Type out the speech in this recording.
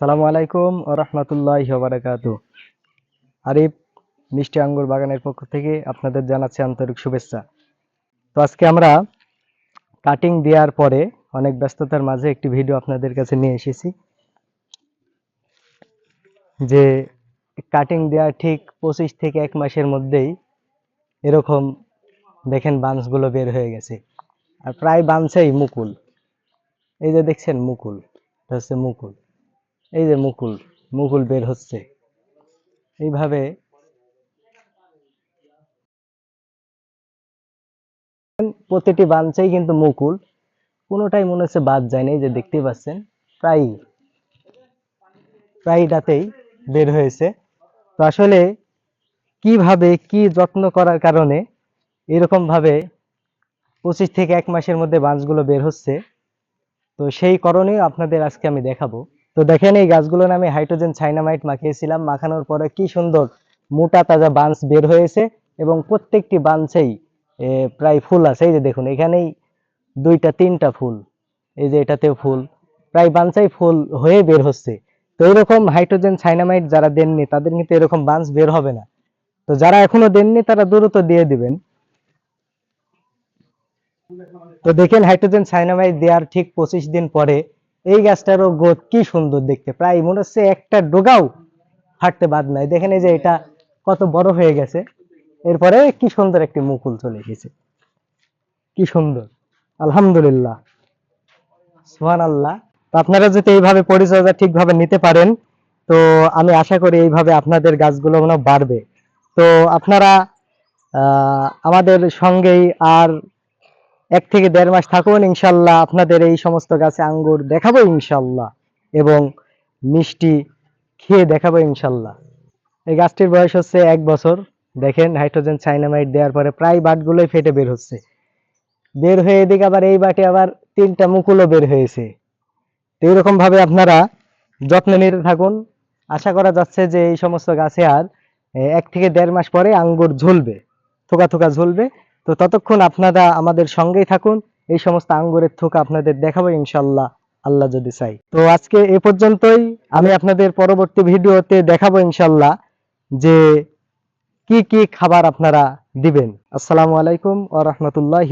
আসসালামু আলাইকুম রহমতুল্লাহ বারাকাত আরিফ মিষ্টি আঙ্গুর বাগানের পক্ষ থেকে আপনাদের জানাচ্ছি আন্তরিক শুভেচ্ছা। তো আজকে আমরা কাটিং দেওয়ার পরে অনেক ব্যস্ততার মাঝে একটি ভিডিও আপনাদের কাছে নিয়ে এসেছি। যে কাটিং দেওয়ার ঠিক পঁচিশ থেকে এক মাসের মধ্যেই এরকম দেখেন বাঞ্চগুলো বের হয়ে গেছে। আর প্রায় বাঞ্চেই মুকুল। এই যে দেখছেন মুকুল, এটা হচ্ছে মুকুল। এই যে মুকুল মুকুল বের হচ্ছে। এইভাবে প্রতিটি বাঞ্চাই কিন্তু মুকুল। কোনোটাই মনে হচ্ছে বাদ যায় না এই যে দেখতেই পাচ্ছেন প্রায় প্রায়টাতেই বের হয়েছে। তো আসলে কীভাবে, কি যত্ন করার কারণে এরকম ভাবে পঁচিশ থেকে এক মাসের মধ্যে বাঁশগুলো বের হচ্ছে, তো সেই করণীয় আপনাদের আজকে আমি দেখাবো। তো দেখেন এই গাছগুলোর আমি হাইড্রোজেন সাইনামাইট মাখিয়েছিলাম, মাখানোর পরে কি সুন্দর মোটা তাজা বাঞ্চ বের হয়েছে এবং প্রত্যেকটি বাঞ্চেই প্রায় ফুল আছে। এই যে দেখুন, এখানেই দুইটা, তিনটা ফুল, এই যে এটাতেও ফুল, প্রায় বাঞ্চাই ফুল হয়ে বের হচ্ছে। তো এরকম হাইড্রোজেন সাইনামাইট যারা দেননি, তাদের কিন্তু এরকম বাঞ্চ বের হবে না। তো যারা এখনও দেননি, তারা দ্রুত দিয়ে দিবেন। তো দেখেন, হাইড্রোজেন সাইনামাইট দেওয়ার ঠিক পঁচিশ দিন পরে এই গাছটারও গ্রোথ কি সুন্দর দেখতে। প্রায় মনে হচ্ছে একটা ডোগাও ফাটতে বাদ নাই। দেখেন এই যে এটা কত বড় হয়ে গেছে। এরপরে কি সুন্দর একটি মুকুল চলে গেছে। কি সুন্দর। আলহামদুলিল্লাহ। সুহান আল্লাহ তো আপনারা যদি এইভাবে পরিচর্যা ঠিকভাবে নিতে পারেন, তো আমি আশা করি এইভাবে আপনাদের গাছগুলো মনে বাড়বে। তো আপনারা আমাদের সঙ্গেই আর এক থেকে দেড় মাস থাকুন, ইনশাল্লাহ আপনাদের এই সমস্ত গাছে আঙ্গুর দেখাবো, ইনশাল্লাহ। এবং মিষ্টি খেয়ে দেখাবো, ইনশাল্লাহ। এই গাছটির বয়স হচ্ছে এক বছর। দেখেন, হাইড্রোজেন সাইনামাইড দেওয়ার পরে প্রায় বাটগুলোই ফেটে বের হচ্ছে। বের হয়ে এদিকে আবার এই বাটে আবার তিনটা মুকুলও বের হয়েছে। তো এইরকম ভাবে আপনারা যত্ন নিতে থাকুন। আশা করা যাচ্ছে যে এই সমস্ত গাছে আর এক থেকে দেড় মাস পরে আঙ্গুর ঝুলবে, থোকা থোকা ঝুলবে। তো ততক্ষণ আপনারা আমাদের সঙ্গেই থাকুন। এই সমস্ত আঙ্গুরের থোকা আপনাদের দেখাবো ইনশাল্লাহ আল্লাহ যদি চাই তো আজকে এ পর্যন্তই, আমি আপনাদের পরবর্তী ভিডিওতে দেখাবো ইনশাল্লাহ যে কি কি খাবার আপনারা দিবেন। আসসালামু আলাইকুম ও রহমতুল্লাহ